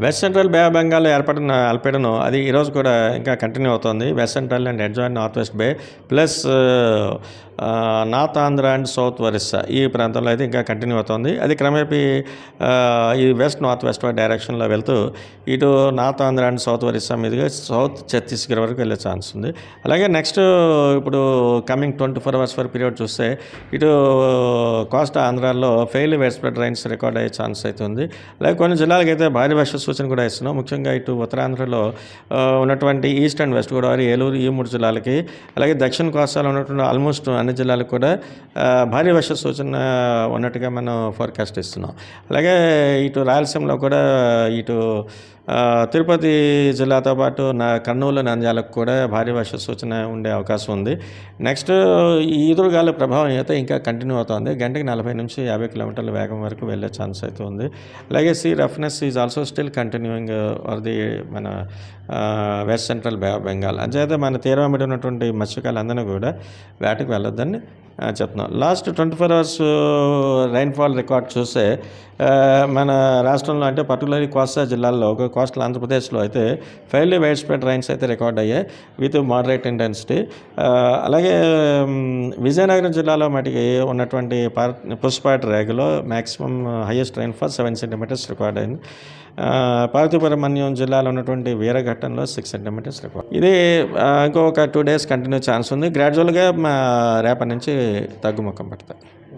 West central బే బెంగాల్ ఏర్పడిన అల్పీడనం అది ఈరోజు కూడా ఇంకా కంటిన్యూ అవుతుంది. West central and adjoining north west bay plus north Andhra and south Orissa ఈ ప్రాంతంలో అయితే ఇంకా కంటిన్యూ అవుతుంది. అది క్రమేపీ ఈ వెస్ట్ నార్త్ వెస్ట్ డైరెక్షన్లో వెళ్తూ ఇటు north Andhra and south Orissa మీదుగా సౌత్ ఛత్తీస్గఢ్ వరకు వెళ్ళే ఛాన్స్ ఉంది. అలాగే నెక్స్ట్ ఇప్పుడు coming twenty four hours for period చూస్తే ఇటు కోస్తా ఆంధ్రాలో fairly wide spread rains record అయ్యే ఛాన్స్ అయితే ఉంది. అలాగే కొన్ని జిల్లాలకు అయితే భారీ వర్ష సూచన కూడా ఇస్తున్నాం. ముఖ్యంగా ఇటు ఉత్తరాంధ్రలో ఉన్నటువంటి east and west Godavari Eluru ఈ మూడు జిల్లాలకి అలాగే దక్షిణ కోస్తాలో ఉన్నటువంటి ఆల్మోస్ట్ అన్ని జిల్లాలకు కూడా భారీ వర్ష సూచన ఉన్నట్టుగా మనం ఫోర్కాస్ట్ ఇస్తున్నాం. అలాగే ఇటు రాయలసీమలో కూడా ఇటు తిరుపతి జిల్లాతో పాటు నా కర్నూలు నంద్యాలకు కూడా భారీ వర్ష సూచన ఉండే అవకాశం ఉంది. నెక్స్ట్ ఈ ఎదురుగాలి ప్రభావం అయితే ఇంకా కంటిన్యూ అవుతుంది. గంటకి నలభై నుంచి యాభై కిలోమీటర్ల వేగం వరకు వెళ్ళే ఛాన్స్ అయితే ఉంది. అలాగే sea roughness is also still continuing over the మన వెస్ట్ సెంట్రల్ బెంగాల్. అంచేత మన తీరం ఉన్నటువంటి మత్స్యకారులందరినీ కూడా వేటకు వెళ్ళొద్దని చెప్తున్నాం. Last twenty four hours rainfall record చూస్తే మన రాష్ట్రంలో అంటే పర్టికులర్లీ కోస్తా జిల్లాల్లో ఒక కోస్టల్ ఆంధ్రప్రదేశ్లో అయితే ఫెయిర్లీ వైడ్ స్ప్రెడ్ రైన్స్ అయితే రికార్డ్ అయ్యాయి విత్ మోడరేట్ ఇంటెన్సిటీ అలాగే విజయనగరం జిల్లాలో మటుకి ఉన్నటువంటి పార్ పుష్పాటి రేగలో maximum highest rainfall seven centimetres record అయింది. ఆ, పార్వతీపురమన్యం జిల్లాలో ఉన్నటువంటి వీరఘట్టంలో సిక్స్ సెంటీమీటర్స్ రికార్డ్ ఇది ఇంకొక టూ డేస్ కంటిన్యూ ఛాన్స్ ఉంది. గ్రాడ్యువల్గా మా రేపటి నుంచి தாக்குமக்கம் படுத்தார்